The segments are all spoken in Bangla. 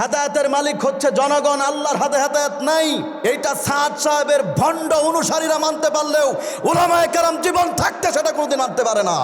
হেদায়তের মালিক হচ্ছে জনগণ, আল্লাহর হাতে হেদায়ত নাই। এইটা সাদ সাহেবের ভণ্ড অনুসারীরা মানতে পারলেও ওলামায় কেরাম জীবন থাকতে সেটা কোনোদিন মানতে পারে না।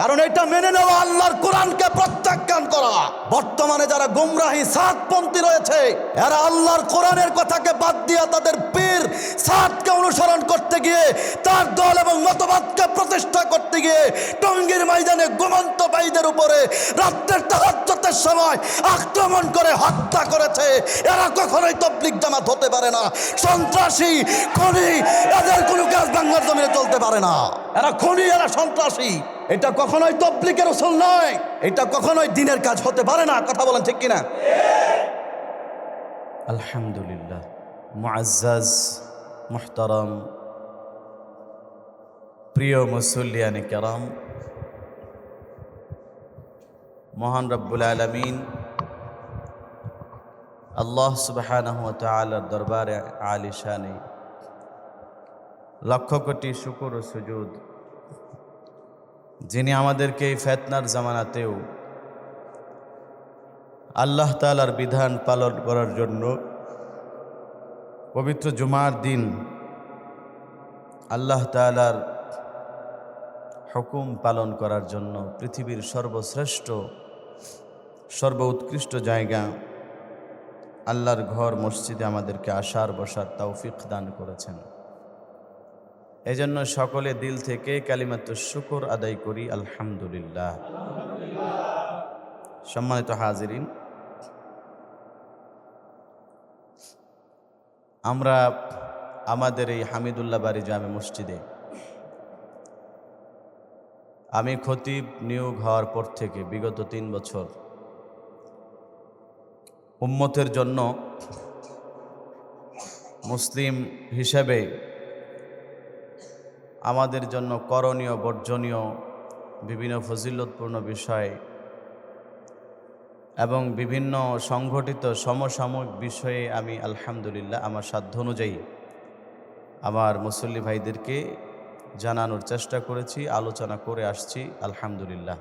কারণ এটা মেনে নেওয়া আল্লাহর কোরআনকে প্রত্যাখ্যান করা। বর্তমানে যারা গুমরাহি সাতপন্থী রয়েছে, এরা আল্লাহর কোরআনের কথাকে বাদ দিয়ে তাদের পীর সাতকে অনুসরণ করতে গিয়ে, তার দল এবং মতবাদকে প্রতিষ্ঠা করতে গিয়ে, টঙ্গীর ময়দানে ঘুমন্ত ভাইদের উপরে রাত্রের তাহাজ্জতের সময় আক্রমণ করে হত্যা করেছে। এরা কখনোই তবলিক জামাত হতে পারে না। সন্ত্রাসী, খনি, এদের কোনো কাজ বাংলার জমিনে চলতে পারে না। এরা খনি, এরা সন্ত্রাসী। এটা কখনোই তবলিকের রসুল নয়। এটা কখনোই দিনের কাজ হতে পারে না। কথা বলেন ঠিক কিনা? আলহামদুলিল্লাহ। মুআজ্জাজ, মুহতারাম, প্রিয় মুসল্লিয়ানে কেরাম, মহান রব্বুল আলমিন আল্লাহ সুবাহানহ তালার দরবারে আলিশানে লক্ষ কোটি শুকুর ও সুজুদ যিনি আমাদেরকে এই ফেতনার জামানাতেও আল্লাহ তালার বিধান পালন করার জন্য পবিত্র জুমার দিন আল্লাহ তালার হুকুম পালন করার জন্য পৃথিবীর সর্বশ্রেষ্ঠ সর্ব উৎকৃষ্ট জায়গা আল্লাহর ঘর মসজিদে আমাদেরকে আসার বসার তৌফিক দান করেছেন। এজন্য সকলে দিল থেকে কালিমাত্র শুকর আদায় করি, আলহামদুলিল্লাহ। সম্মানিত হাজিরিন, আমরা আমাদের এই হামিদুল্লাহ বাড়ি জামে মসজিদে আমি খতিব নিয়োগ হওয়ার পর থেকে বিগত তিন বছর উম্মতের জন্য মুসলিম হিসেবে আমাদের জন্য করণীয়, বর্জনীয়, বিভিন্ন ফজিলতপূর্ণ বিষয় এবং বিভিন্ন সংগঠিত সমসাময়িক বিষয়ে আমি আলহামদুলিল্লাহ আমার সাধ্য অনুযায়ী আমার মুসল্লি ভাইদেরকে জানানোর চেষ্টা করেছি, আলোচনা করে আসছি, আলহামদুলিল্লাহ।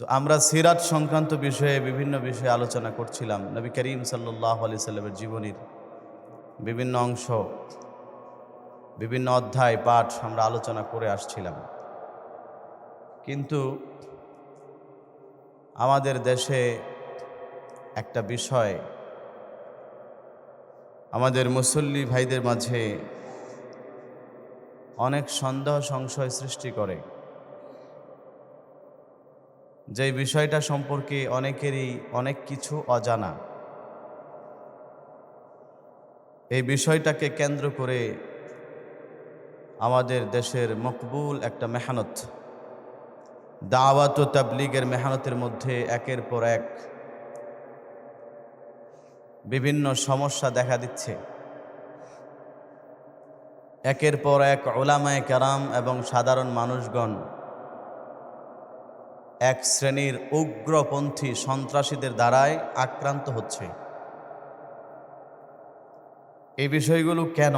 তো আমরা সিরাত সংক্রান্ত বিষয়ে বিভিন্ন বিষয়ে আলোচনা করছিলাম। নবী করিম সাল্লাহ আলি সাল্লামের জীবনীর বিভিন্ন অংশ, বিভিন্ন অধ্যায়, পাঠ আমরা আলোচনা করে আসছিলাম। কিন্তু আমাদের দেশে একটা বিষয়, আমাদের মুসল্লি ভাইদের মাঝে অনেক সন্দেহ, সংশয় সৃষ্টি করে। যে বিষয়টা সম্পর্কে অনেকেরই অনেক কিছু অজানা। এই বিষয়টাকে কেন্দ্র করে আমাদের দেশের মকবুল একটা মেহনত, দাওয়াত ও তাবলিগের মেহনতের মধ্যে একের পর এক বিভিন্ন সমস্যা দেখা দিচ্ছে। একের পর এক ওলামায় কারাম এবং সাধারণ মানুষগণ এক শ্রেণির উগ্রপন্থী সন্ত্রাসীদের দ্বারায় আক্রান্ত হচ্ছে। এই বিষয়গুলো কেন?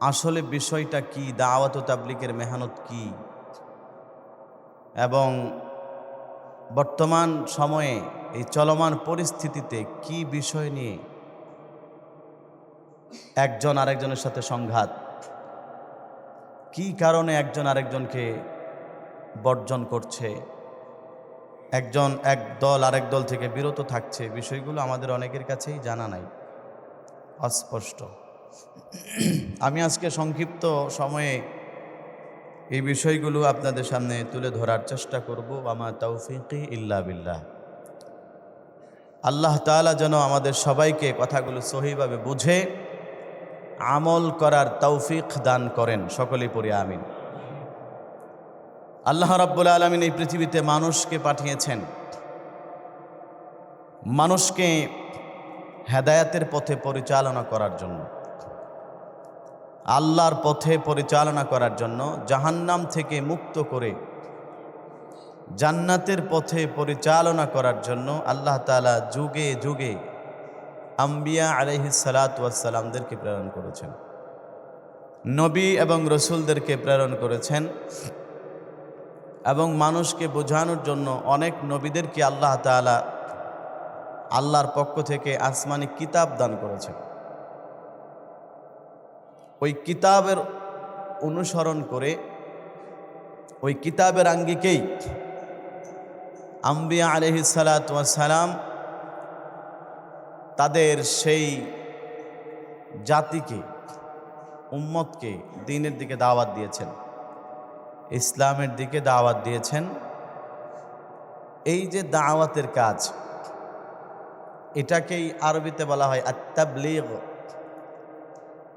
আসলে বিষয়টা কি? দাওয়াত তাবলিকের মেহনত কি? এবং বর্তমান সময়ে এই চলমান পরিস্থিতিতে কি বিষয় নিয়ে একজন আরেকজনের সাথে সংঘাত? কি কারণে একজন আরেকজনকে বর্জন করছে? একজন, এক দল, আরেক দল থেকে বিরত থাকছে। বিষয়গুলো আমাদের অনেকের কাছেই জানা নাই। অস্পষ্ট। আমি আজকে সংক্ষিপ্ত সময়ে এই বিষয়গুলো আপনাদের সামনে তুলে ধরার চেষ্টা করব। আমার তৌফিকি ইল্লা বিল্লাহ। আল্লাহ তাআলা যেন আমাদের সবাইকে কথাগুলো সহিভাবে বুঝে আমল করার তৌফিক দান করেন। সকলেই পড়ি আমিন। আল্লাহ রাব্বুল আলমিন এই পৃথিবীতে মানুষকে পাঠিয়েছেন। মানুষকে হেদায়াতের পথে পরিচালনা করার জন্য। আল্লাহর পথে পরিচালনা করার জন্য জাহান্নাম থেকে মুক্ত করে জান্নাতের পথে পরিচালনা করার জন্য আল্লাহ তালা যুগে যুগে আম্বিয়া আলহি সালাতামদেরকে প্রেরণ করেছেন। নবী এবং রসুলদেরকে প্রেরণ করেছেন। এবং মানুষকে বোঝানোর জন্য অনেক নবীদেরকে আল্লাহ তাআলা আল্লাহর পক্ষ থেকে আসমানি কিতাব দান করেছেন। ওই কিতাবের অনুসরণ করে ওই কিতাবের আঙ্গিকেই আম্বিয়া আলহিসালাম তাদের সেই জাতিকে, উম্মতকে দিনের দিকে দাওয়াত দিয়েছেন। ইসলামের দিকে দাওয়াত দিয়েছেন। এই যে দাওয়াতের কাজ, এটাকেই আরবিতে বলা হয় আত্তাবলিগ।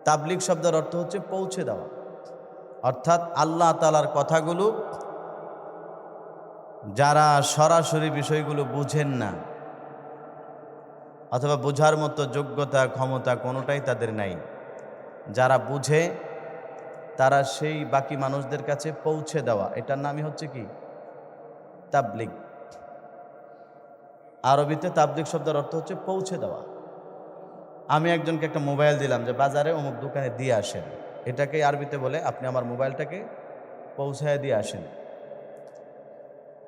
তাবলিগ শব্দের অর্থ হচ্ছে পৌঁছে দেওয়া। অর্থাৎ আল্লাহ তালার কথাগুলো যারা সরাসরি বিষয়গুলো বুঝেন না, অথবা বোঝার মতো যোগ্যতা, ক্ষমতা কোনোটাই তাদের নাই। যারা বুঝে তারা সেই বাকি মানুষদের কাছে পৌঁছে দেওয়া। এটার নামই হচ্ছে কি? তাবলিগ। আরবিতে তাবলিগ শব্দের অর্থ হচ্ছে পৌঁছে দেওয়া। আমি একজনকে একটা মোবাইল দিলাম যে, বাজারে অমুক দোকানে দিয়ে আসেন। এটাকে আরবিতে বলে, আপনি আমার মোবাইলটাকে পৌঁছায় দিয়ে আসেন।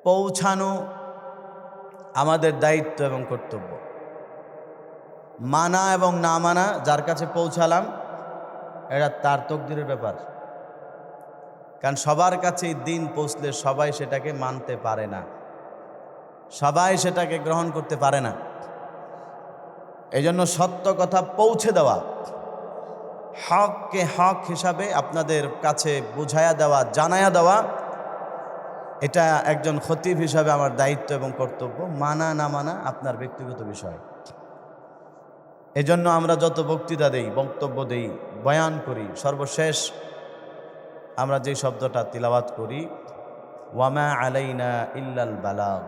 পৌঁছানো আমাদের দায়িত্ব এবং কর্তব্য। মানা এবং না মানা, যার কাছে পৌঁছালাম এটা তার তকদিরের ব্যাপার। কারণ সবার কাছেই দিন পৌঁছলে সবাই সেটাকে মানতে পারে না। সবাই সেটাকে গ্রহণ করতে পারে না। এই জন্য সত্য কথা পৌঁছে দেওয়া, হককে হক হিসাবে আপনাদের কাছে বুঝায়া দেওয়া জানায়া দেওয়া, এটা একজন খতিব হিসাবে আমার দায়িত্ব এবং কর্তব্য, মানা না মানা আপনার ব্যক্তিগত বিষয়। এজন্য আমরা যত বক্তৃতা দেই, বক্তব্য দেই, বয়ান করি, সর্বশেষ আমরা যে শব্দটা তিলাবাত করি, ওয়ামা আলাইনা ইল্লাল বালাগ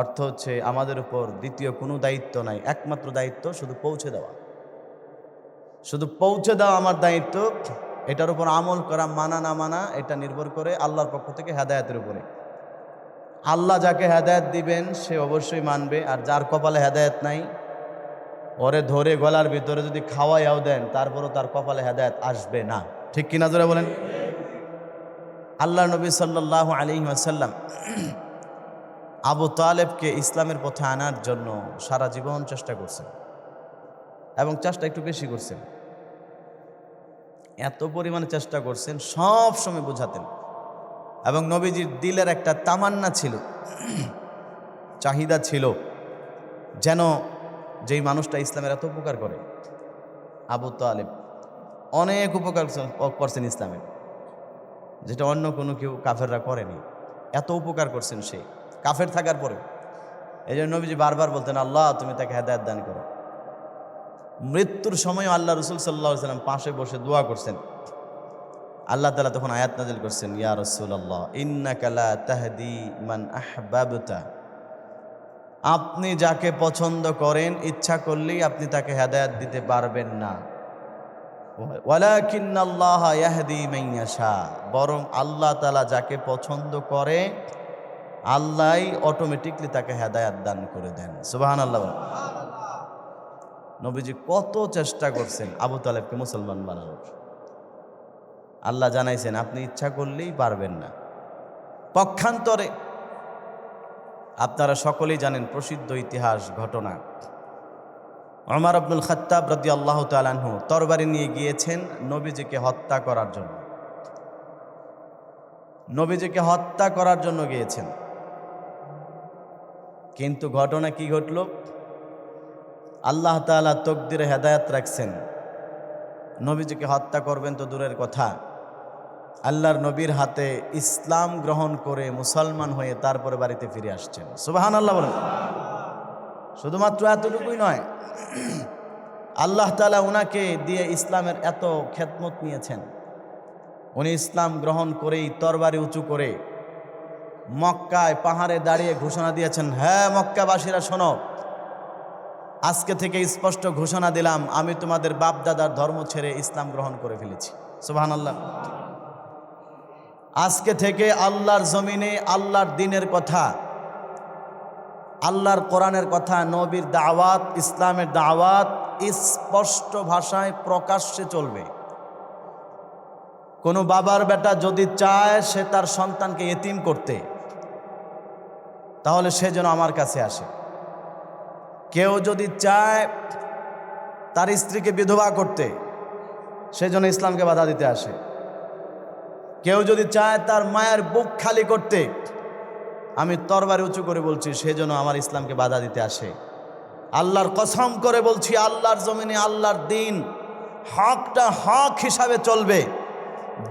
অর্থ হচ্ছে আমাদের উপর দ্বিতীয় কোনো দায়িত্ব নাই, একমাত্র দায়িত্ব শুধু পৌঁছে দেওয়া। শুধু পৌঁছে দেওয়া আমার দায়িত্ব, এটার উপর আমল করা মানা না মানা, এটা নির্ভর করে আল্লাহর পক্ষ থেকে হেদায়তের উপরে। আল্লাহ যাকে হেদায়ত দিবেন, সে অবশ্যই মানবে, আর যার কপালে হেদায়ত নাই, ওরে ধরে গলার ভিতরে যদি খাওয়াইয়াও দেন, তারপরও তার কপালে হেদায়ত আসবে না। ঠিক কিনা জোরে বলেন? আল্লাহ নবী সাল্লাহ আলী আসাল্লাম আবু তালেবকে ইসলামের পথে আনার জন্য সারা জীবন চেষ্টা করছেন এবং চেষ্টা একটু বেশি করছেন। এত পরিমাণে চেষ্টা করছেন, সব সময় বোঝাতেন। এবং নবীজির দিলের একটা তামান্না ছিল, চাহিদা ছিল যেন যেই মানুষটা ইসলামের এত উপকার করে, আবু তালেব। অনেক উপকার করছেন ইসলামের যেটা অন্য কোনো কেউ কাফেররা করেনি। এত উপকার করছেন সে। কাফের থাকার পরে। এই জন্য নবীজি বারবার বলতেন, আল্লাহ, তুমি তাকে হেদায়ত দান করো। মৃত্যুর সময় আল্লাহ রসুল সাল্লাহ সাল্লাম পাশে বসে দোয়া করছেন। আল্লাহ তালা তখন আয়াত নাজিল করছেন, ইয়া রসুল আল্লাহ ইন্নাকালা তাহদি মান আহবাবতা। আপনি যাকে পছন্দ করেন, ইচ্ছা করলেই আপনি তাকে হেদায়াত দিতে পারবেন না। বরং আল্লাহ তালা যাকে পছন্দ করে, আল্লাহই অটোমেটিকলি তাকে হেদায়াত দান করে দেন। সুবাহান আল্লাহ নবীজি কত চেষ্টা করছেন, আবু তালেবকে মুসলমান বানানোর। আল্লাহ জানাইছেন, আপনি ইচ্ছা করলেই পারবেন না। পক্ষান্তরে, আপনারা সকলেই জানেন প্রসিদ্ধ ইতিহাস, ঘটনা। অমর আব্দুল খত্তাব রদি আল্লাহ তালাহু তরবারি নিয়ে গিয়েছেন নবীজিকে হত্যা করার জন্য। নবীজিকে হত্যা করার জন্য গিয়েছেন। কিন্তু ঘটনা কি ঘটল? আল্লাহ তালা তকদিরে হেদায়াত রাখছেন। নবীজিকে হত্যা করবেন তো দূরের কথা। আল্লাহর নবীর হাতে ইসলাম গ্রহণ করে মুসলমান হয়ে তারপরে বাড়িতে ফিরে আসছেন। সুবাহান আল্লাহ বলেন। শুধুমাত্র এতটুকুই নয়, আল্লাহ তালা উনাকে দিয়ে ইসলামের এত খেদমত নিয়েছেন। উনি ইসলাম গ্রহণ করেই তরবারি উঁচু করে মক্কায় পাহাড়ে দাঁড়িয়ে ঘোষণা দিয়েছেন হ্যাঁ মক্কাবাসীরা, শোনো, আজকে থেকে স্পষ্ট ঘোষণা দিলাম, আমি তোমাদের বাপ দাদার ধর্ম ছেড়ে ইসলাম গ্রহণ করে ফেলেছি। সুবাহান আল্লাহ আজকে থেকে আল্লাহর জমিনে আল্লাহর দিনের কথা আল্লাহর কোরআনের কথা, নবীর দাওয়াত, ইসলামের দাওয়াত স্পষ্ট ভাষায় প্রকাশ্যে চলবে। কোনো বাবার বেটা যদি চায় সে তার সন্তানকে এতিম করতে, তাহলে সে যেন আমার কাছে আসে। কেউ যদি চায় তার স্ত্রীকে বিধবা করতে, সে যেন ইসলামকে বাধা দিতে আসে। কেউ যদি চায় তার মায়ের বুক খালি করতে আমি তরবারি উঁচু করে বলছি, সে যেন আমার ইসলামকে বাধা দিতে আসে। আল্লাহর কসম করে বলছি, আল্লাহর জমিনে আল্লাহর দিন, হকটা হক হিসাবে চলবে।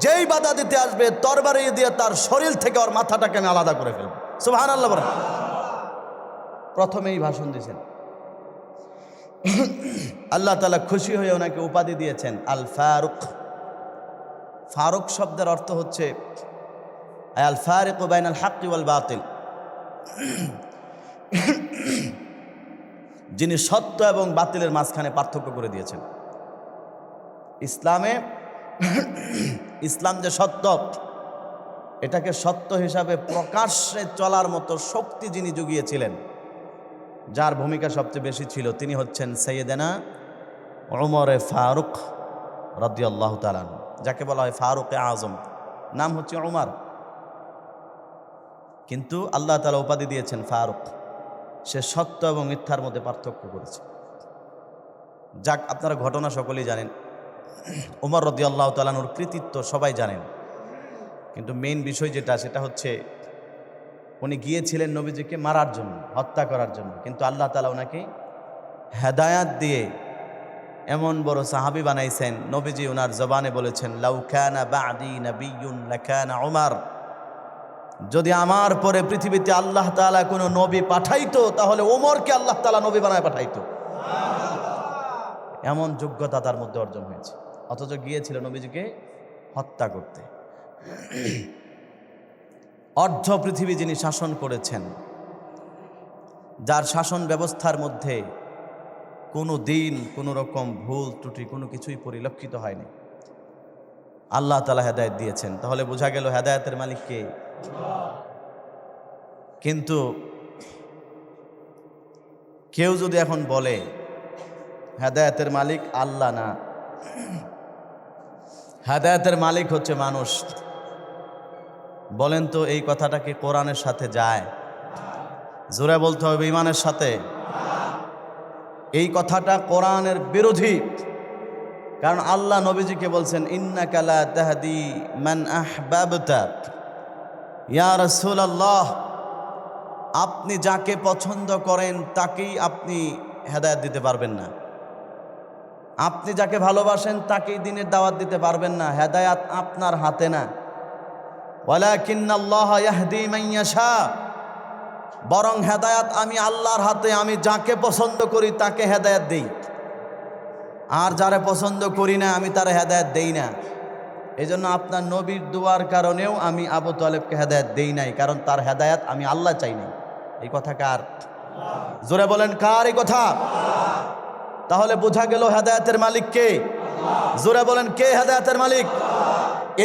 যেই বাধা দিতে আসবে, তরবারি দিয়ে তার শরীর থেকে ওর মাথাটাকে আমি আলাদা করে ফেলব। সুবহান আল্লাহ প্রথমেই ভাষণ দিয়েছেন। আল্লাহ তালা খুশি হয়ে ওনাকে উপাধি দিয়েছেন আল ফারুক ফারুক শব্দের অর্থ হচ্ছে আল ফারিক বাইন আল হাক্কি ওয়াল বাতিল যিনি সত্য এবং বাতিলের মাঝখানে পার্থক্য করে দিয়েছেন। ইসলামে ইসলাম যে সত্য, এটাকে সত্য হিসাবে প্রকাশ্যে চলার মতো শক্তি যিনি জুগিয়েছিলেন, যার ভূমিকা সবচেয়ে বেশি ছিল, তিনি হচ্ছেন সৈয়দেনা ওমরে ফারুক রদিয়াল্লাহ তালান যাকে বলা হয় ফারুক আজম নাম হচ্ছে ওমর কিন্তু আল্লাহ তালা উপাধি দিয়েছেন ফারুক। সে সত্য এবং মিথ্যার মধ্যে পার্থক্য করেছে। যাক, আপনারা ঘটনা সকলেই জানেন। উমর রদি আল্লাহ তালানুর কৃতিত্ব সবাই জানেন। কিন্তু মেইন বিষয় যেটা, সেটা হচ্ছে উনি গিয়েছিলেন নবীজিকে মারার জন্য, হত্যা করার জন্য। কিন্তু আল্লাহ তালা ওনাকে হেদায়াত দিয়ে এমন বড় সাহাবি বানাইছেন, নবীজি ওনার জবানে বলেছেন, লাউ লাউখানা বাদি নবিয়ুন লাখানা ওমার যদি আমার পরে পৃথিবীতে আল্লাহ তাআলা কোনো নবী পাঠাইতো, তাহলে ওমরকে আল্লাহ তাআলা নবী বানায় পাঠাইতো। এমন যোগ্যতা তার মধ্যে অর্জন হয়েছে। অথচ গিয়েছিল নবীজিকে হত্যা করতে। অর্ধ পৃথিবী যিনি শাসন করেছেন, যার শাসন ব্যবস্থার মধ্যে কোনো দিন, কোনো রকম ভুল, ত্রুটি, কোনো কিছুই পরিলক্ষিত হয়নি। আল্লাহ তালা হেদায়ত দিয়েছেন। তাহলে বোঝা গেল হেদায়তের মালিককে কিন্তু কেউ যদি এখন বলে, হেদায়তের মালিক আল্লাহ না। হেদায়তের মালিক হচ্ছে মানুষ। বলেন তো এই কথাটা কি কোরআনের সাথে যায়? জোরে বলতে হবে ইমানের সাথে। এই কথাটা কোরআনের বিরোধী। কারণ আল্লাহ নবীজিকে বলছেন ইন্নাকালা তাহাদি মান আহবাবতা। ইয়া রাসূলুল্লাহ, আপনি যাকে পছন্দ করেন তাকেই আপনি হেদায়েত দিতে পারবেন না। আপনি যাকে ভালোবাসেন তাকেই দিনের দাওয়াত দিতে পারবেন না, হেদায়াত আপনার হাতে না। বরং হেদায়াত আমি আল্লাহর হাতে, আমি যাকে পছন্দ করি তাকে হেদায়াত দিই। আর যারা পছন্দ করি না, আমি তার হেদায়ত দেই না। এই জন্য আপনার নবীর দুয়ার কারণেও আমি আবু তালেবকে হেদায়ত দেই নাই, কারণ তার হেদায়ত আমি আল্লাহ চাই নাই। এই কথা কার? জোরে বলেন, কার এই কথা? তাহলে বোঝা গেল হেদায়তের মালিক কে? জোরে বলেন, কে হেদায়তের মালিক?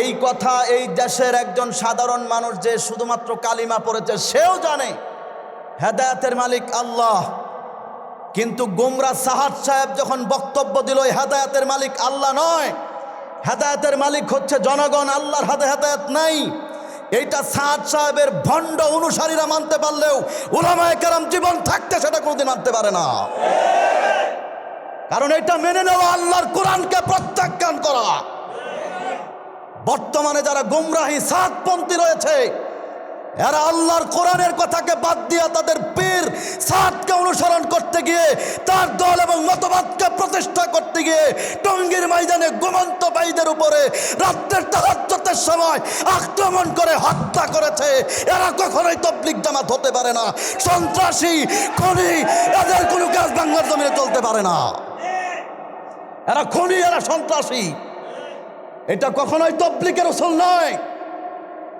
এই কথা এই দেশের একজন সাধারণ মানুষ যে শুধুমাত্র কালিমা পড়েছে, সেও জানে। হেদায়তের মালিক আল্লাহ। কিন্তু গুমরা সাহাদ সাহেব যখন বক্তব্য দিল হেদায়তের মালিক আল্লাহ নয়। হেদায়াতের মালিক হচ্ছে জনগণ, আল্লাহর হাতে হেদায়ত নাই। এইটা সাদ সাহেবের ভণ্ড অনুসারীরা মানতে পারলেও উলামায়ে কেরাম জীবন থাকতে সেটা কোনোদিন মানতে পারে না। কারণ এটা মেনে নেওয়া আল্লাহর কোরআনকে প্রত্যাখ্যান করা। বর্তমানে যারা গুমরাহী সাতপন্থী রয়েছে এরা আল্লাহর কোরআনের কথাকে বাদ দিয়ে তাদের পীর, সাদকে অনুসরণ করতে গিয়ে, তার দল এবং মতবাদকে প্রতিষ্ঠা করতে গিয়ে, টঙ্গীর ময়দানে গোমন্ত বাইদের উপরে রাত্রের তাহাজ্জতের সময় আক্রমণ করে হত্যা করেছে। এরা কখনোই তবলিক জামাত হতে পারে না। সন্ত্রাসী, খনি, এদের কোনো কাজ বাংলার জমিনে চলতে পারে না। এরা খনি, এরা সন্ত্রাসী। এটা কখনোই তবলিকের ওসল নয়।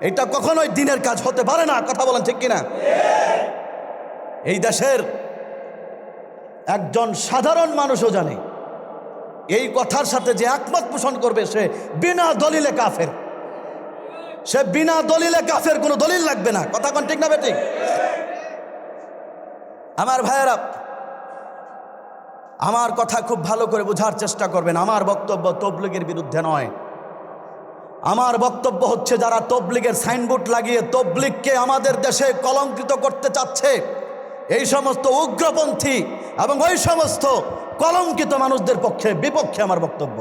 এটা কখনোই দিনের কাজ হতে পারে না, কথা বলেন ঠিক কিনা? এই দেশের একজন সাধারণ মানুষও জানে, এই কথার সাথে যে একমত পোষণ করবে সে বিনা দলিলে কাফের। সে বিনা দলিলে কাফের কোনো দলিল লাগবে না, কথা কোন ঠিক না বেটি? আমার ভাইয়েরা, আমার কথা খুব ভালো করে বোঝার চেষ্টা করবেন, আমার বক্তব্য তবলিগের বিরুদ্ধে নয়। আমার বক্তব্য হচ্ছে যারা তবলিগের সাইনবোর্ড লাগিয়ে তবলিগকে আমাদের দেশে কলঙ্কিত করতে চাচ্ছে, এই সমস্ত উগ্রপন্থী এবং ওই সমস্ত কলঙ্কিত মানুষদের পক্ষে, বিপক্ষে আমার বক্তব্য।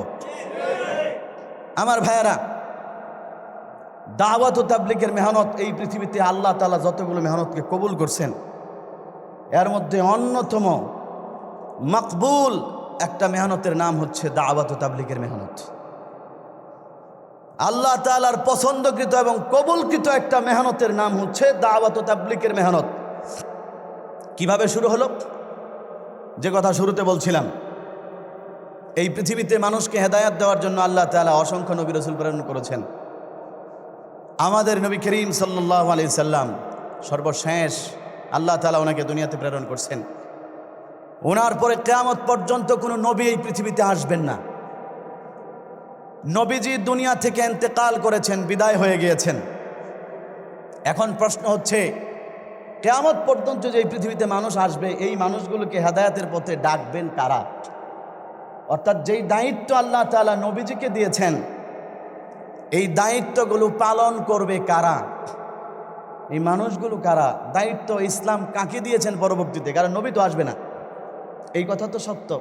আমার ভাইয়েরা, দাওয়াত ও তাবলিগের মেহনত, এই পৃথিবীতে আল্লাহ তালা যতগুলো মেহনতকে কবুল করছেন, এর মধ্যে অন্যতম মকবুল একটা মেহনতের নাম হচ্ছে দাওয়াত ও তাবলিগের মেহনত। আল্লাহ তালার পছন্দকৃত এবং কবুলকৃত একটা মেহনতের নাম হচ্ছে দাওয়াত ও তাবলিগের মেহনত। কীভাবে শুরু হলো? যে কথা শুরুতে বলছিলাম, এই পৃথিবীতে মানুষকে হেদায়াত দেওয়ার জন্য আল্লাহ তালা অসংখ্য নবী রসুল প্রেরণ করেছেন। আমাদের নবী করিম সাল্লাহ আলি সাল্লাম সর্বশেষ আল্লাহ তালা ওনাকে দুনিয়াতে প্রেরণ করছেন। ওনার পরে কেয়ামত পর্যন্ত কোনো নবী এই পৃথিবীতে আসবেন না। নবীজি দুনিয়া থেকে এন্তেকাল করেছেন, বিদায় হয়ে গিয়েছেন। এখন প্রশ্ন হচ্ছে, কেয়ামত পর্যন্ত যে পৃথিবীতে মানুষ আসবে, এই মানুষগুলোকে হেদায়াতের পথে ডাকবেন কারা? অর্থাৎ যেই দায়িত্ব আল্লাহ তালা নবীজিকে দিয়েছেন, এই দায়িত্বগুলো পালন করবে কারা? এই মানুষগুলো কারা? দায়িত্ব ইসলাম কাকে দিয়েছেন পরবর্তীতে? কারণ নবী তো আসবে না। এই কথা তো সত্য।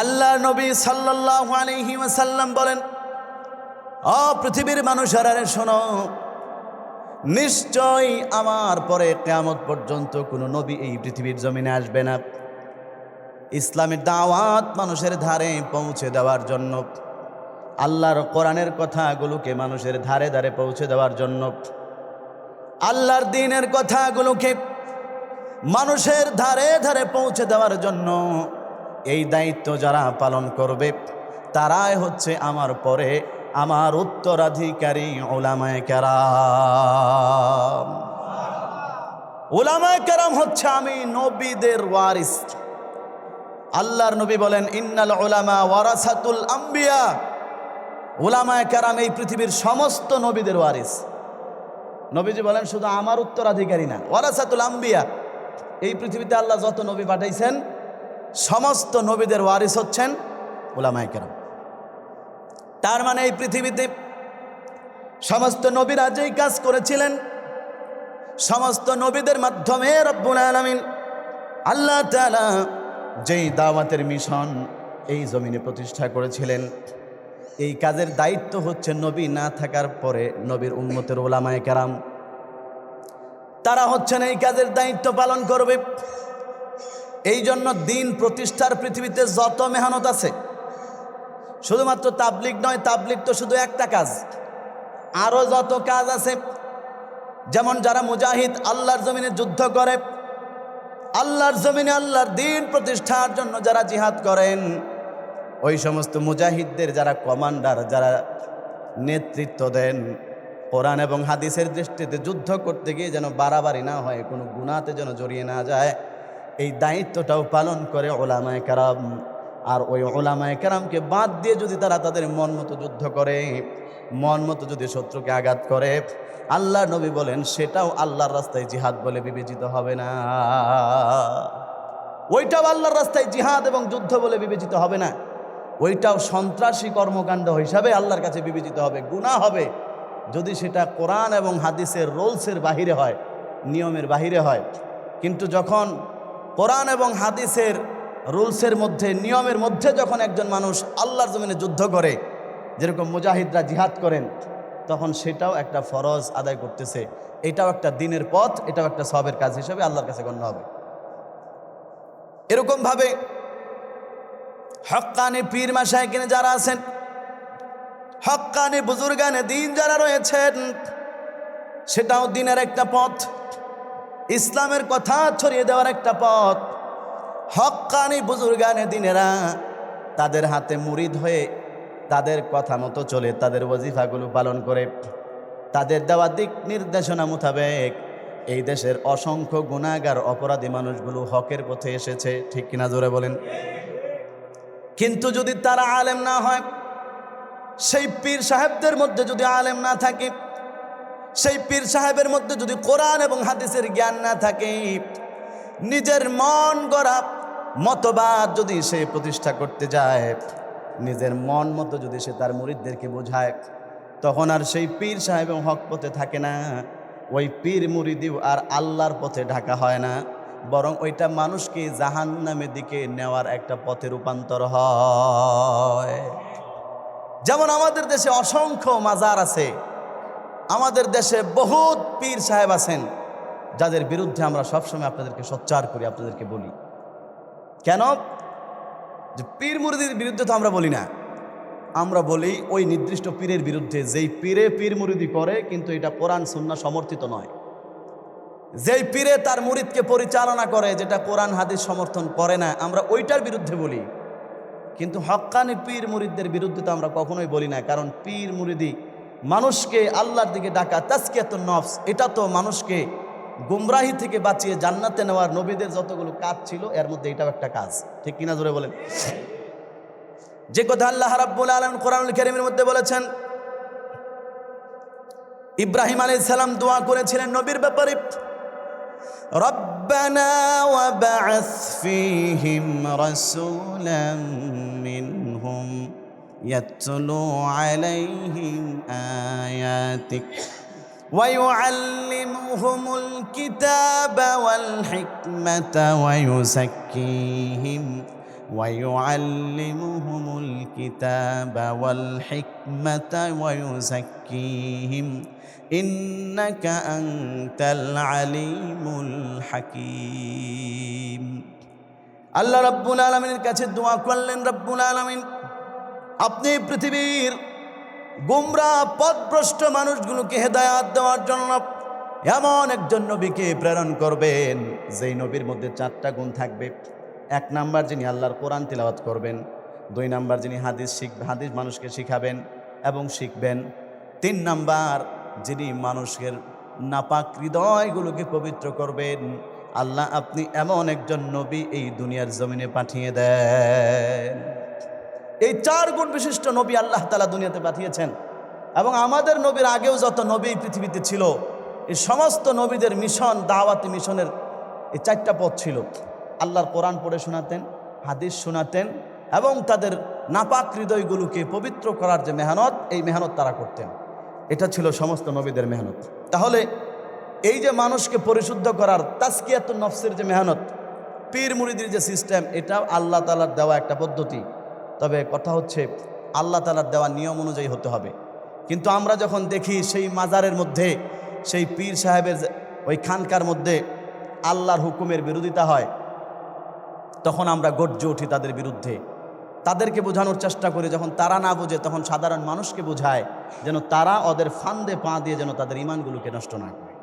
আল্লাহ নবী সাল্লাল্লাহু আলাইহি ওয়াসাল্লাম বলেন, অ পৃথিবীর মানুষেরা শোনো, নিশ্চয় আমার পরে কেয়ামত পর্যন্ত কোনো নবী এই পৃথিবীর জমিনে আসবে না। ইসলামের দাওয়াত মানুষের ধারে পৌঁছে দেওয়ার জন্য, আল্লাহর কোরআনের কথাগুলোকে মানুষের ধারে ধারে পৌঁছে দেওয়ার জন্য, আল্লাহর দিনের কথাগুলোকে মানুষের ধারে ধারে পৌঁছে দেওয়ার জন্য এই দায়িত্ব যারা পালন করবে, তারাই হচ্ছে আমার পরে আমার উত্তরাধিকারী ওলামায় কেরাম। ওলামায় কেরাম হচ্ছে আমি নবীদের ওয়ারিস। আল্লাহর নবী বলেন, ইন্নাল ওলামা ওয়ারাসাতুল আম্বিয়া। ওলামায় কেরাম এই পৃথিবীর সমস্ত নবীদের ওয়ারিস। নবীজি বলেন, শুধু আমার উত্তরাধিকারী না, ওয়ারাসাতুল আম্বিয়া। এই পৃথিবীতে আল্লাহ যত নবী পাঠাইছেন সমস্ত নবীদের ওয়ারিস হচ্ছেন ওলামায় কেরাম। তার মানে এই পৃথিবীতে সমস্ত নবীরা যেই কাজ করেছিলেন, সমস্ত নবীদের মাধ্যমে রব্বুল আলমিন আল্লাহ যেই দাওয়াতের মিশন এই জমিনে প্রতিষ্ঠা করেছিলেন, এই কাজের দায়িত্ব হচ্ছে নবী না থাকার পরে নবীর উন্মতের ওলামায় কেরাম। তারা হচ্ছেন এই কাজের দায়িত্ব পালন করবে। এই জন্য দিন প্রতিষ্ঠার পৃথিবীতে যত মেহনত আছে, শুধুমাত্র তাবলিক নয় তাবলিক তো শুধু একটা কাজ। আরও যত কাজ আছে, যেমন যারা মুজাহিদ, আল্লাহর জমিনে যুদ্ধ করে, আল্লাহর জমিনে আল্লাহর দিন প্রতিষ্ঠার জন্য যারা জিহাদ করেন, ওই সমস্ত মুজাহিদদের যারা কমান্ডার, যারা নেতৃত্ব দেন, কোরআন এবং হাদিসের দৃষ্টিতে যুদ্ধ করতে গিয়ে যেন বাড়াবাড়ি না হয়, কোনো গুণাতে যেন জড়িয়ে না যায় এই দায়িত্বটাও পালন করে ওলামায় কারাম। আর ওই ওলামায় কেরামকে বাদ দিয়ে যদি তারা তাদের মন মতো যুদ্ধ করে, মন মতো যদি শত্রুকে আঘাত করে আল্লাহ নবী বলেন, সেটাও আল্লাহর রাস্তায় জিহাদ বলে বিবেচিত হবে না। ওইটাও আল্লাহর রাস্তায় জিহাদ এবং যুদ্ধ বলে বিবেচিত হবে না। ওইটাও সন্ত্রাসী কর্মকাণ্ড হিসাবে আল্লাহর কাছে বিবেচিত হবে গুণা হবে। যদি সেটা কোরআন এবং হাদিসের রোলসের বাহিরে হয়, নিয়মের বাহিরে হয়, কিন্তু যখন কোরআন এবং হাদিসের রুলসের মধ্যে, নিয়মের মধ্যে যখন একজন মানুষ আল্লাহর জমিনে যুদ্ধ করে, যেরকম মুজাহিদরা জিহাদ করেন, তখন সেটাও একটা ফরজ আদায় করতেছে। এটাও একটা দিনের পথ, এটাও একটা সবের কাজ হিসেবে আল্লাহর কাছে গণ্য হবে। এরকমভাবে হক্কানি পীর মাসায় কিনে যারা আছেন হক্কানি বুজুর্গানে দিন যারা রয়েছেন, সেটাও দিনের একটা পথ। ইসলামের কথা ছড়িয়ে দেওয়ার একটা পথ। হক্কানি বুজুর্গানে দিনেরা তাদের হাতে মুরিদ হয়ে তাদের কথা মতো চলে, তাদের ওজিফাগুলো পালন করে। তাদের দেওয়া দিক নির্দেশনা মোতাবেক এই দেশের অসংখ্য গুণাগার অপরাধী মানুষগুলো হকের পথে এসেছে। ঠিক কিনা জোরে বলেন? কিন্তু যদি তারা আলেম না হয়, সেই পীর সাহেবদের মধ্যে যদি আলেম না থাকে সেই পীর সাহেবের মধ্যে যদি কোরআন এবং হাদিসের জ্ঞান না থাকে, নিজের মন গড়া মতবাদ যদি সে প্রতিষ্ঠা করতে যায়, নিজের মন মতো যদি সে তার মুরিদদেরকে বোঝায়, তখন আর সেই পীর সাহেব এবং হক পথে থাকে না। ওই পীর মুরিদিও আর আল্লাহর পথে ঢাকা হয় না। বরং ওইটা মানুষকে জাহান নামের দিকে নেওয়ার একটা পথে রূপান্তর হয়। যেমন আমাদের দেশে অসংখ্য মাজার আছে আমাদের দেশে বহুত পীর সাহেব আছেন, যাদের বিরুদ্ধে আমরা সবসময় আপনাদেরকে সোচ্চার করি, আপনাদেরকে বলি। কেন? যে পীর মুরিদির বিরুদ্ধে তো আমরা বলি না। আমরা বলি ওই নির্দিষ্ট পীরের বিরুদ্ধে, যেই পীরে পীর মুরিদি করে, কিন্তু এটা কোরআন সুন্না সমর্থিত নয়। যেই পীরে তার মুরিদকে পরিচালনা করে, যেটা কোরআন, হাদিস সমর্থন করে না, আমরা ওইটার বিরুদ্ধে বলি। কিন্তু হক্কানি পীর মুরিদদের বিরুদ্ধে তো আমরা কখনোই বলি না, কারণ পীর মুরিদি মানুষকে আল্লাহর দিকে ডাকা তাস্কিয়াত নফস এটা তো মানুষকে গুমরাহি থেকে বাঁচিয়ে জান্নাতে নেওয়ার নবীদের যতগুলো কাজ ছিল এর মধ্যে এটাও একটা কাজ ঠিক কিনা জোরে বলেন যে কথা আল্লাহ রাব্বুল আলম কোরআনুল কারীমের মধ্যে বলেছেন ইব্রাহিম আলাইহিস সালাম দোয়া করেছিলেন নবীর ব্যাপারে ربنا وبعث فيهم رسولا منهم يتلو عليهم آياتك ويعلمهم الكتاب والحكمة ويزكيهم ويعلمهم الكتاب والحكمة ويزكيهم إنك أنت العليم الحكيم আল্লাহ রব্বুল আলমিনের কাছে দোয়া করলেন রব্বুল আলমিন আপনি পৃথিবীর গুমরা, পথভ্রষ্ট মানুষগুলোকে হেদায়াত দেওয়ার জন্য এমন একজন নবীকে প্রেরণ করবেন, যেই নবীর মধ্যে চারটা গুণ থাকবে। এক নাম্বার যিনি আল্লাহর কোরআন তিলাওয়াত করবেন, দুই নাম্বার যিনি হাদিস শিখ, হাদিস মানুষকে শিখাবেন এবং শিখবেন। তিন নাম্বার যিনি মানুষের নাপাক হৃদয়গুলোকে পবিত্র করবেন, আল্লাহ আপনি এমন একজন নবী এই দুনিয়ার জমিনে পাঠিয়ে দেন। এই চার গুণ বিশিষ্ট নবী আল্লাহ তালা দুনিয়াতে পাঠিয়েছেন। এবং আমাদের নবীর আগেও যত নবী পৃথিবীতে ছিল, এই সমস্ত নবীদের মিশন, দাওয়াতি মিশনের এই চারটা পথ ছিল। আল্লাহর কোরআন পড়ে শোনাতেন, হাদিস শোনাতেন এবং তাদের নাপাক হৃদয়গুলোকে পবিত্র করার যে মেহনত, এই মেহনত তারা করতেন। এটা ছিল সমস্ত নবীদের মেহনত। তাহলে এই যে মানুষকে পরিশুদ্ধ করার তাস্কিয়াত নফসের যে মেহনত, পীর মুরিদির যে সিস্টেম, এটা আল্লাহ তালার দেওয়া একটা পদ্ধতি। তবে কথা হচ্ছে আল্লাহ তালার দেওয়া নিয়ম অনুযায়ী হতে হবে। কিন্তু আমরা যখন দেখি সেই মাজারের মধ্যে, সেই পীর সাহেবের ওই খানকার মধ্যে আল্লাহর হুকুমের বিরোধিতা হয়, তখন আমরা গর্জে উঠি তাদের বিরুদ্ধে। তাদেরকে বোঝানোর চেষ্টা করি, যখন তারা না বোঝে, তখন সাধারণ মানুষকে বোঝায় যেন তারা ওদের ফান্দে পা দিয়ে যেন তাদের ইমানগুলোকে নষ্ট না করে।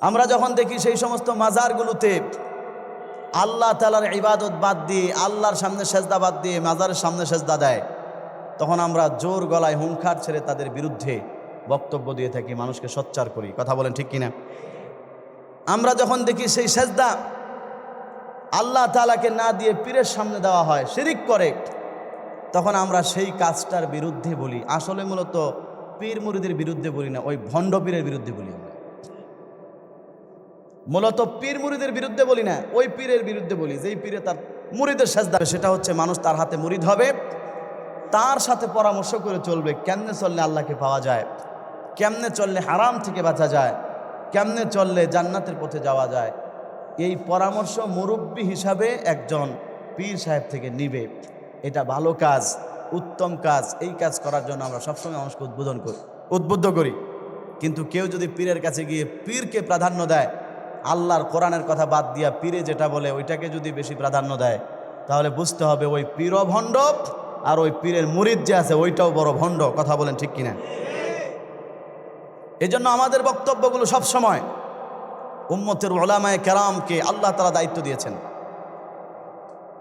আমরা যখন দেখি সেই সমস্ত মাজারগুলোতে আল্লাহ তালার ইবাদত বাদ দিয়ে, আল্লাহর সামনে সেজদা বাদ দিয়ে মাজারের সামনে সেজদা দেয়। তখন আমরা জোর গলায় হুঙ্কার ছেড়ে তাদের বিরুদ্ধে বক্তব্য দিয়ে থাকি, মানুষকে সোচ্চার করি। কথা বলেন ঠিক কিনা? আমরা যখন দেখি সেই সেজদা আল্লাহ তালাকে না দিয়ে পীরের সামনে দেওয়া হয়, শিরিক করে, তখন আমরা সেই কাজটার বিরুদ্ধে বলি। আসলে মূলত পীর মুরিদের বিরুদ্ধে বলি না, ওই ভণ্ড পীরের বিরুদ্ধে বলি আমরা। মূলত পীর মুরিদের বিরুদ্ধে বলি না, ওই পীরের বিরুদ্ধে বলি, যেই পীরে তার মুরিদের সাজদা সেটা হচ্ছে মানুষ তার হাতে মুরিদ হবে, তার সাথে পরামর্শ করে চলবে, কেমনে চললে আল্লাহকে পাওয়া যায়, কেমনে চললে হারাম থেকে বাঁচা যায়, কেমনে চললে জান্নাতের পথে যাওয়া যায়, এই পরামর্শ মুরব্বী হিসাবে একজন পীর সাহেব থেকে নিবে। এটা ভালো কাজ, উত্তম কাজ, এই কাজ করার জন্য আমরা সবসময় মানুষকে উদ্বোধন করি, উদ্বুদ্ধ করি। কিন্তু কেউ যদি পীরের কাছে গিয়ে পীরকে প্রাধান্য দেয় আল্লাহর কোরআনের কথা বাদ দিয়া পীরে যেটা বলে, ওইটাকে যদি বেশি প্রাধান্য দেয়, তাহলে বুঝতে হবে ওই পীর ভণ্ড আর ওই পীরের মুরিদ যে আছে, ওইটাও বড় ভণ্ড। কথা বলেন ঠিক কিনা? এজন্য আমাদের বক্তব্যগুলো সব সময় উম্মতের ওলামায় কেরামকে আল্লাহ তালা দায়িত্ব দিয়েছেন।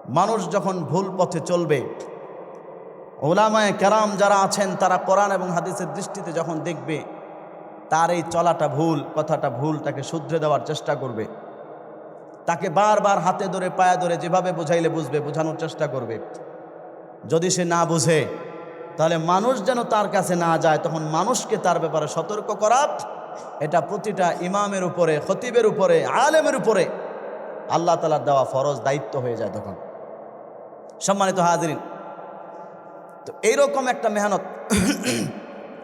মানুষ যখন ভুল পথে চলবে ওলামায় কেরাম যারা আছেন, তারা কোরআন এবং হাদিসের দৃষ্টিতে যখন দেখবে তার এই চলাটা ভুল, কথাটা ভুল, তাকে শুধরে দেওয়ার চেষ্টা করবে। তাকে বারবার হাতে ধরে, পায়ে ধরে যেভাবে বোঝাইলে বুঝবে, বোঝানোর চেষ্টা করবে। যদি সে না বুঝে, তাহলে মানুষ যেন তার কাছে না যায়, তখন মানুষকে তার ব্যাপারে সতর্ক করা, এটা প্রতিটা ইমামের উপরে, খতিবের উপরে, আলেমের উপরে আল্লাহ তালার দেওয়া ফরজ দায়িত্ব হয়ে যায় তখন। সম্মানিত হাজরিন, তো এইরকম একটা মেহনত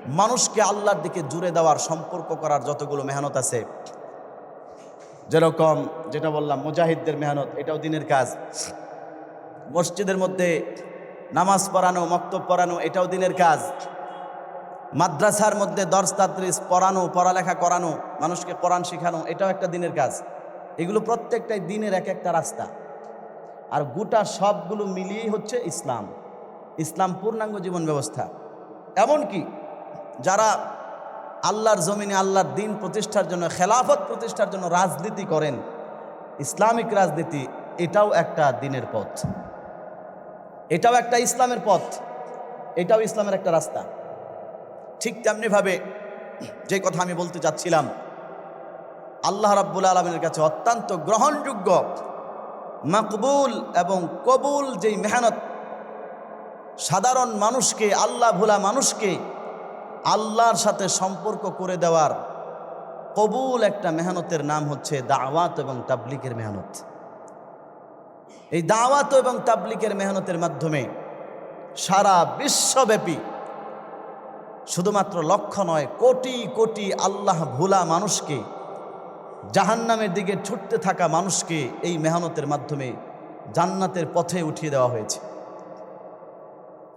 মানুষকে আল্লাহর দিকে জুড়ে দেওয়ার, সম্পর্ক করার যতগুলো মেহনত আছে, যেরকম যেটা বললাম, মুজাহিদদের মেহনত, এটাও দিনের কাজ। মসজিদের মধ্যে নামাজ পড়ানো, মক্তব পড়ানো, এটাও দিনের কাজ। মাদ্রাসার মধ্যে দর্শতাদ্রিস পড়ানো, পড়ালেখা করানো, মানুষকে কোরআন শেখানো, এটাও একটা দিনের কাজ। এগুলো প্রত্যেকটাই দিনের এক একটা রাস্তা। আর গোটা সবগুলো মিলিয়েই হচ্ছে ইসলাম। ইসলাম পূর্ণাঙ্গ জীবন ব্যবস্থা। এমনকি যারা আল্লাহর জমিনে আল্লাহর দিন প্রতিষ্ঠার জন্য, খেলাফত প্রতিষ্ঠার জন্য রাজনীতি করেন, ইসলামিক রাজনীতি, এটাও একটা দিনের পথ। এটাও একটা ইসলামের পথ, এটাও ইসলামের একটা রাস্তা। ঠিক তেমনিভাবে যে কথা আমি বলতে চাচ্ছিলাম আল্লাহ রাব্বুল আলমিনের কাছে অত্যন্ত গ্রহণযোগ্য, মাকবুল এবং কবুল যেই মেহনত, সাধারণ মানুষকে, আল্লাহ ভোলা মানুষকে আল্লাহর সাথে সম্পর্ক করে দেওয়ার কবুল একটা মেহনতের নাম হচ্ছে দাওয়াত এবং তাবলিকের মেহনত। এই দাওয়াত এবং তাবলিকের মেহনতের মাধ্যমে সারা বিশ্বব্যাপী শুধুমাত্র লক্ষ্য নয়, কোটি কোটি আল্লাহ ভোলা মানুষকে, জাহান্নামের দিকে ছুটতে থাকা মানুষকে এই মেহনতের মাধ্যমে জান্নাতের পথে উঠিয়ে দেওয়া হয়েছে।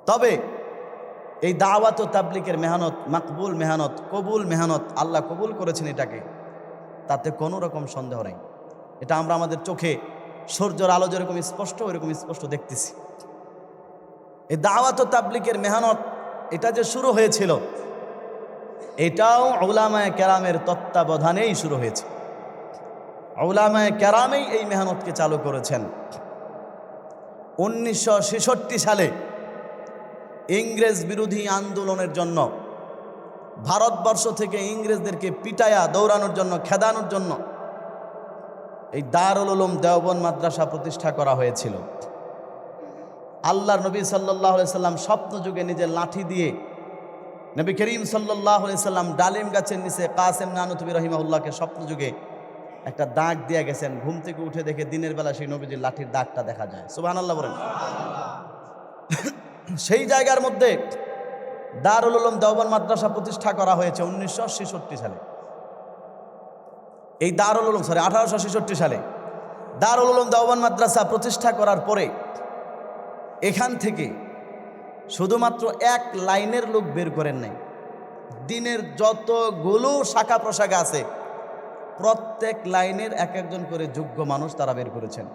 তবে এই দাওয়াত ও তাবলিকের মেহনত, মাকবুল মেহনত, কবুল মেহনত আল্লাহ কবুল করেছেন এটাকে। তাতে কোনো রকম সন্দেহ নেই। এটা আমরা আমাদের চোখে সূর্যর আলো যেরকম স্পষ্ট, ওইরকম স্পষ্ট দেখতেছি। এই দাওয়াত ও তাবলিকের মেহনত এটা যে শুরু হয়েছিল, এটাও ওলামায় কেরামের তত্ত্বাবধানেই শুরু হয়েছে। ওলামায় কেরামেই এই মেহনতকে চালু করেছেন। উনিশশো ছেষট্টি সালে ইংরেজ বিরোধী আন্দোলনের জন্য, ভারতবর্ষ থেকে ইংরেজদেরকে পিটায়া দৌড়ানোর জন্য, খেদানোর জন্য এই দারুল উলুম দেওবন মাদ্রাসা প্রতিষ্ঠা করা হয়েছিল। আল্লাহর নবী সাল্লাহ সাল্লাম স্বপ্ন যুগে নিজের লাঠি দিয়ে নবী করিম সাল্লাহ সাল্লাম ডালিম গাছের নিচে কাসেম নানুতবি রহিমাউল্লাহকে স্বপ্ন যুগে একটা দাগ দিয়ে গেছেন। ঘুম থেকে উঠে দেখে দিনের বেলা সেই নবীজির লাঠির দাগটা দেখা যায়। সুবাহ আল্লাহ বলেন। সেই জায়গার মধ্যে দারুল উলুম দেওবন মাদ্রাসা প্রতিষ্ঠা করা হয়েছে উনিশশো ছেষট্টি সালে। এই দারুল উলুম সরি আঠারোশো ছেষট্টি সালে দারুল উলুম দেওবন মাদ্রাসা প্রতিষ্ঠা করার পরে এখান থেকে শুধুমাত্র এক লাইনের লোক বের করেন নাই। দিনের যতগুলো শাখা প্রশাখা আছে, প্রত্যেক লাইনের এক একজন করে যোগ্য মানুষ তারা বের করেছেন।